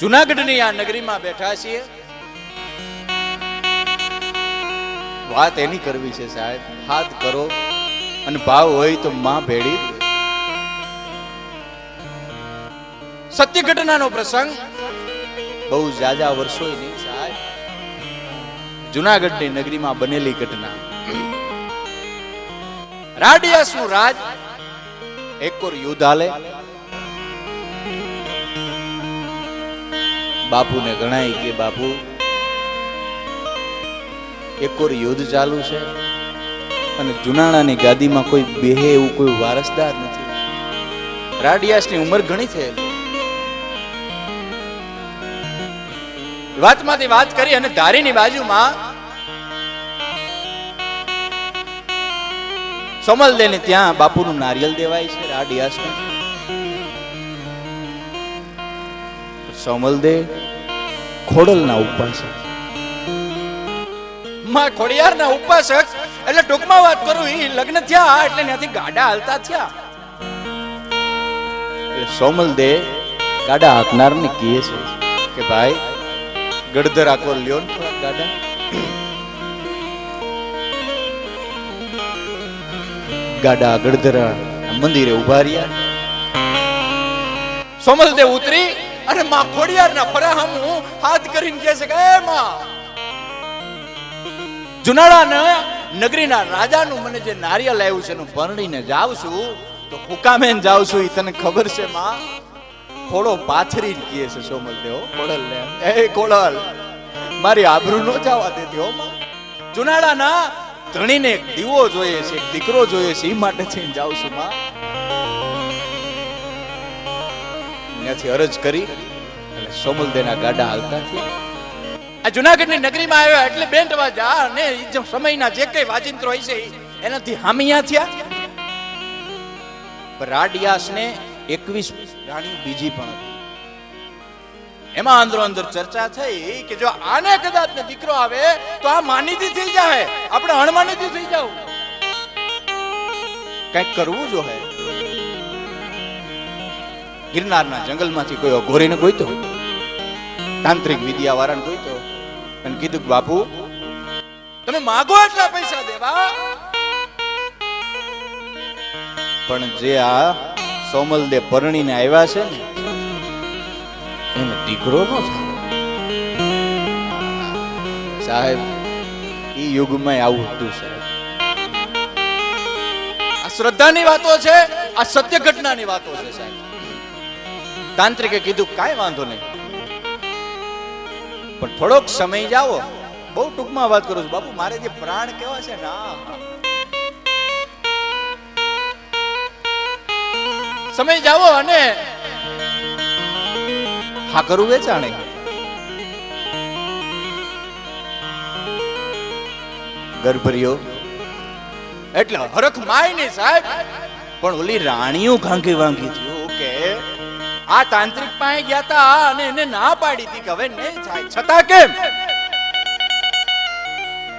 જુનાગઢની આ નગરીમાં બેઠા છીએ. વાત એની કરવી છે સાહેબ. હાથ કરો અને ભાવ હોય તો માં ભેડી સત્ય ઘટનાનો પ્રસંગ બહુ જાજા વર્ષો નહીં સાહેબ. જુનાગઢની નગરીમાં બનેલી ઘટના. રાડિયાસનું રાજ એકોર યુદ્ધ હાલે બાપુને ગણાય કે બાપુ એકોર યુદ્ધ ચાલુ છે અને જુનાણાની ગાદીમાં કોઈ બેહે એવું કોઈ વારસદાર નથી. રાડિયાસની ઉંમર ઘણી થયેલી. વાતમાંથી વાત કરી અને ધારીની બાજુમાં સોમલદે ને ત્યાં બાપુનું નારિયેલ દેવાય છે, રાડિયાસને. સોમલદે ખોડલના ઉપાસકમાં ખોડિયારના ઉપાસક એટલે ટૂંકમાં વાત કરું ઈ લગ્ન થયા એટલે ત્યાંથી ગાડા હાલતા થયા. સોમલ દે ગાડા હાંકનારને કહે છે કે ભાઈ ગડધર આકો લ્યો ને થોડા ગાડા. ગાડા ગડધરા મંદિરે ઊભા રહ્યા. સોમલદેવ ઉતરી અને માં ખોડિયારના ફરાહમું હાથ કરીને કહે છે કે એ માં. જુનાળાના નગરીના રાજાનું મને જે નારિયેલ આવ્યું છે એનું પરણીને જાઉં છું તો હુકામે જાઉં છું એ તને ખબર છે માં? ખોડો પાથરી કહે છે સોમલ દેવ. ખોડલ ને. એ ખોડલ મારી આબરૂ નો જવા દેતી હો માં. જુનાળાના ધણીને એક દીવો જોઈએ છે એક દીકરો જોઈએ છે એ માટે થઈને જાઉં છું માં. ત્યાંથી અરજ કરી અને સોમલદેના ગાડા હાલતા થયા. આ જુનાગઢની નગરીમાં આવ્યા એટલે બેન રવાજા અને જે સમયના જે કઈ વાજિંત્રો હોય છે એનાથી હામિયા થયા. રાડિયાસને એકવીસ રાણી બીજી પણ હતી. એમાં અંદરો અંદર ચર્ચા થઈ કે જો આને કદાચ ને દીકરો આવે તો આ માનીતી થઈ જાય આપણે અણમાનીતી થઈ જાવ કંઈક કરવું જો હે. ગિરનારના જંગલમાંથી કોઈ અઘોરીને કોઈ તો તાંત્રિક વિદ્યા વાળાને કોઈ તો અને કીધું બાપુ, તમે માગો એટલા પૈસા દેવા. પણ જે આ સોમલદે પરણીને આવ્યા છે ને, એને દીકરો નો થાય. સાહેબ, ઈ યુગમાં આવું હતું સાહેબ આ શ્રદ્ધાની વાતો છે, આ સત્ય ઘટનાની વાતો છે, સાહેબ. તાંત્રિકે કીધું, કાંઈ વાંધો નહીં. પણ થોડોક સમય જાઓ બહુ ટૂંકમાં વાત કરું છું. બાપુ, મારે જે પ્રાણ કેવા છે ના સમય જાવો અને હા કરું વેચાણે. ગર્ભરિયો એટલે હરખ માય નહીં સાહેબ, પણ ઓલી રાણીઓ ઘાંકી વાંકી થયું. આ તાંત્રિક પાસે ગયા તા અને એને ના પાડી હતી કે હવે નહીં થાય છતાં કેમ?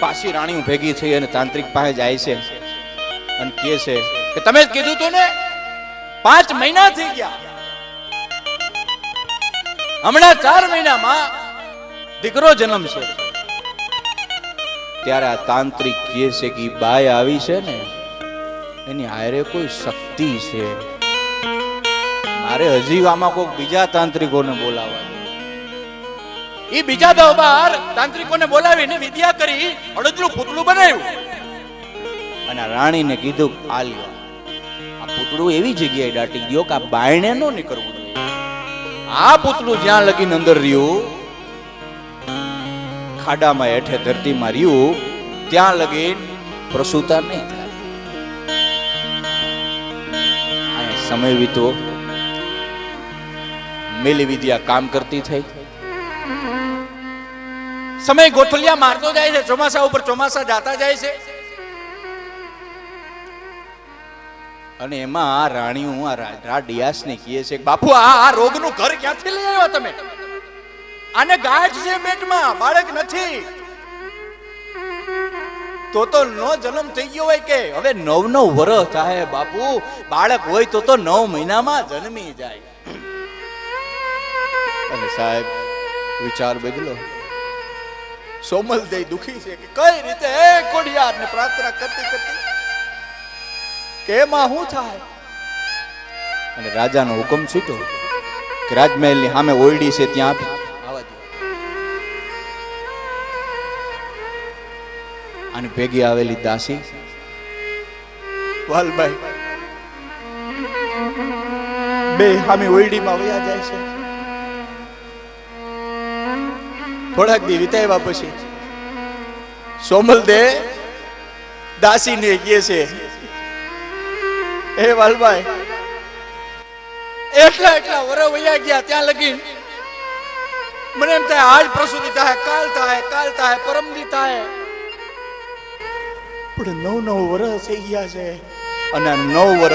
પાછી રાણીઓ ભેગી થઈ અને તાંત્રિક પાસે જાય છે અને કહે છે કે તમે જ કીધું તું ને, પાંચ મહિના થઈ ગયા. હમણાં ચાર મહિનામાં દીકરો જન્મ છે. ત્યારે આ તાંત્રિક કહે છે કે બાય આવી છે ને, એની હારે કોઈ શક્તિ છે. મારે હજી આમાં કોઈ બીજા તાંત્રિકોને બોલાવવા એ બીજા દરબાર તાંત્રિકોને બોલાવીને વિદ્યા કરી અડદનું પૂતળું બનાવ્યું. અને રાણીને કીધું આલ્યો આ પૂતળું એવી જગ્યાએ દાટી ગયો કે આ બાયણે નો નીકળવું જોઈએ. આ પૂતળું જ્યાં લગીને અંદર રહ્યું ખાડામાં હેઠે ધરતીમાં રહ્યું ત્યાં લગીન પ્રસૂતા નહીં થાય. સમય વીતવો. મેલી વિદ્યા કામ કરતી થઈ. સમય ગોથલિયા મારતો જાય છે ચોમાસા ઉપર ચોમાસા જાતા જાય છે. અને એમાં આ રાણીઓ આ રા- રાડિયાસ ને કહે છે બાપુ આ આ રોગનું ઘર ક્યાંથી લઈ આવ્યા તમે? આને ગાંઠ છે પેટમાં બાળક નથી. તો તો નો જન્મ થઈ ગયો હોય કે હવે નવ નવ વર્ષ થાય બાપુ બાળક હોય તો તો નવ મહિનામાં જન્મી જાય. અને સાહેબ, વિચાર બદલો. સોમલ દે દુખી છે કે કઈ રીતે એ કોડિયાર પ્રાર્થના કરતી કરતી? કે એમાં શું થાય? અને રાજાનો હુકમ છૂટો કે રાજમહેલની સામે ઓરડી છે ત્યાં અને ભેગી આવેલી દાસી. વાલભાઈ બે સામે ઓરડીમાં વયા જાય છે. થોડાક દી વિતાવ્યા પછી. સોમલ દે દાસીને કહે છે એ વાલભાઈ એટલા એટલા વર વયા ગયા ત્યાં લગી મને એમ થાય આજ પ્રસૂતિ થાય, કાલ થાય કાલ થાય પરમદી થાય. પણ નવ નવ વર થઈ ગયા છે. અને નવ વર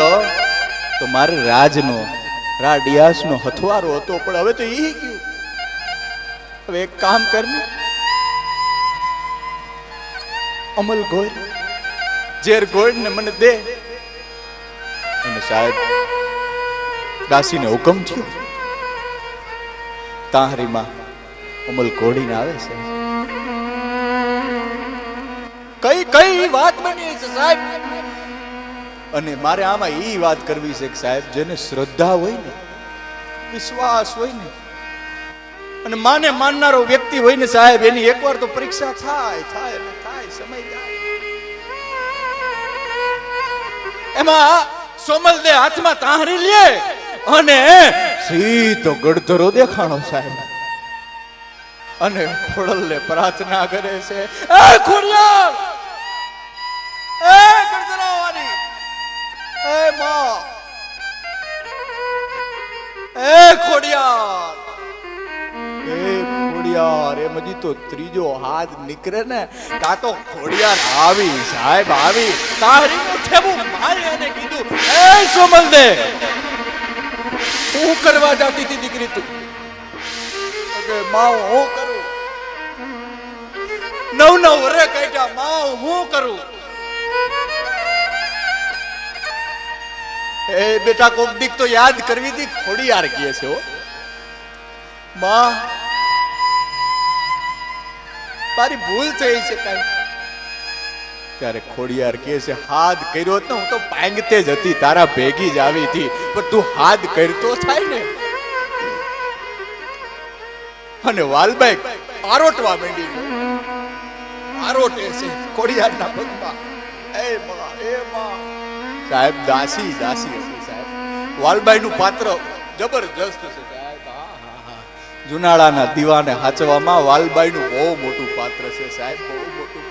તો મારે રાજનો, રાડિયાસનો હથવારો હતો, પણ હવે તો એ ગયું. હવે એક કામ કર અમલ ગોળ. ઝેર ગોળ ને મને દે. અને સાહેબ, દાસીને હુકમ થયો. તાહરીમાં અમલ ઘોડીને આવે છે. કઈ કઈ વાત બની છે સાહેબ? અને મારે આમાં એ વાત કરવી છે કે સાહેબ, જેને શ્રદ્ધા હોય ને, વિશ્વાસ હોય ને અને માને માનનારો વ્યક્તિ હોય ને સાહેબ, એની એકવાર તો પરીક્ષા થાય થાય ને થાય, સમય જાય. એમાં સોમલ હાથમાં તાહરી લે અને સીધો ગડધરો દેખાણો સાહેબ. અને ખોડલને પ્રાર્થના કરે છે, એ ખોડિયા એ ગડધરાવાળી એ માં! એ ખોડિયાર! ત્રીજો હાથ નીકળે ને તા તો ખોડિયાર આવી, સાહેબ આવી. તારી ઠેબુ હું કરવા જાતી હતી દીકરી તું. કે માં હું કરું? નવ નવ વરે કાઢ્યા માં હું કરું? એ બેટા કોક તો યાદ કરવી હતી, ખોડિયાર કહે છે હો. માં તારી ભૂલ થઈ છે કઈ ત્યારે ખોડિયાર કે છે હાથ કર્યો તો હું તો પાંગતે જ હતી, તારા ભેગી જ આવી હતી, પણ તું હાથ કરતો થાય ને. અને વાલબાઈ આરોટવા માંડી. આરોટે છે ખોડિયારના પગમાં. એ મા એ મા. સાહેબ, દાસી દાસી છે સાહેબ. વાલબાઈ નું પાત્ર જબરજસ્ત છે જુનાળાના દીવાને હાચવામાં વાલબાઈ નું બહુ મોટું પાત્ર છે સાહેબ, બહુ મોટું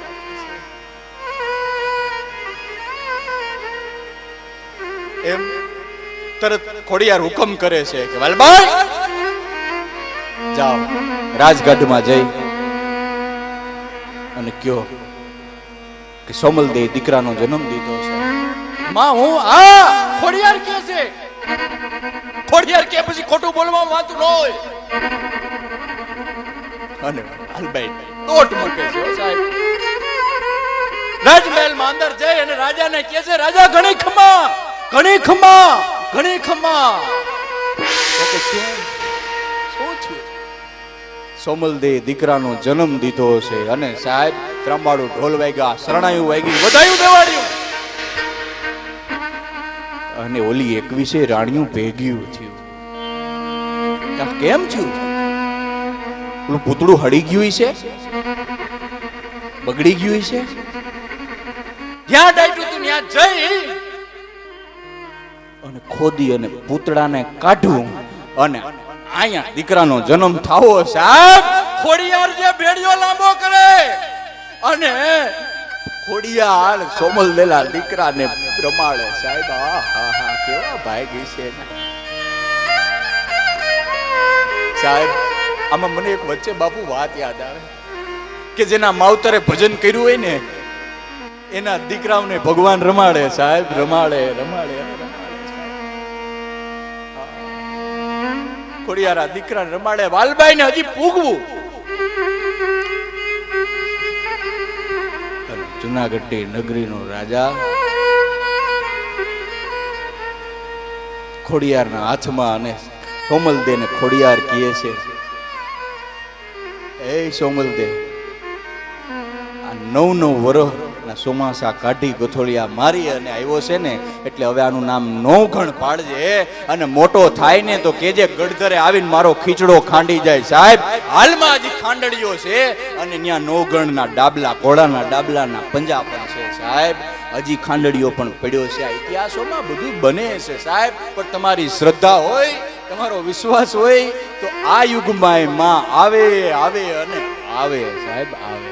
એમ તરત ખોડિયાર હુકમ કરે છે કે, વાલબાઈ, જાઓ, રાજગઢમાં જઈ. અને કયો કે સોમલદે દીકરાનો જન્મ દીધો છે. માં, હું આ ખોડિયાર કે છે. ખોડિયાર કે પછી ખોટું બોલવા વાતું ન હોય. અને હાલબાઈ ટોટ મૂકે છે સાહેબ. રાજમહેલમાં અંદર જઈ અને રાજાને કહે છે, રાજા, ઘણી ખમા ઘણી ખમા ઘણી ખમા. તો કે શું શું થયું? સોમલ દે દીકરાનો જન્મ દીધો છે અને સાહેબ, ત્રંબાડું ઢોલ વાગ્યા શરણાયું વાગી, વધાયું દેવાડ્યું અને ઓલી એકવીસે રાણીયું ભેગ્યું થયું. કેમ થયું પૂતળું હળી ગયું છે? બગડી ગયું છે? જ્યાં ડાયટું તું ત્યાં જઈ અને ખોદી અને પૂતળાને કાઢવું અને અહીંયા દીકરાનો જન્મ થાવો સાહેબ. ખોડિયાર જે ભેડિયો લાંબો કરે અને ખોડિયાર સોમલ દેલા દીકરાને પ્રમાણે સાહેબ આ હા હા, કેવા ભાગી છે. સાહેબ, આમાં મને એક વચ્ચે બાપુ વાત યાદ આવે કે જેના માવતરે ભજન કર્યું હોય ને, એના દીકરાઓને ભગવાન રમાડે સાહેબ, રમાડે રમાડે દીકરા ખોડિયારા દીકરાને રમાડે વાલબાઈ ને હજી પૂગવું. જુનાગઢ જુનાગઢની નગરીનો રાજા ખોડિયારના હાથમાં અને સોમલદેને ખોડિયાર કહે છે, એ સોમલદે, આ નવ નવ વરહ ના ચોમાસા કાઢી ગથોડિયા મારી અને આવ્યો છે ને, એટલે હવે આનું નામ નવઘણ પાડજે અને મોટો થાય ને તો કેજે ગડધરે આવીને મારો ખીચડો ખાંડી જાય. સાહેબ, હાલમાં હજી ખાંડડીઓ છે અને ત્યાં નવગણના ડાબલા, ઘોડાના ડાબલાના પંજા પણ છે. સાહેબ, હજી ખાંડડીઓ પણ પડ્યો છે. આ ઇતિહાસોમાં બધું બને છે સાહેબ, પણ તમારી શ્રદ્ધા હોય તમારો વિશ્વાસ હોય તો આ યુગમાં માં આવે આવે અને આવે સાહેબ આવે.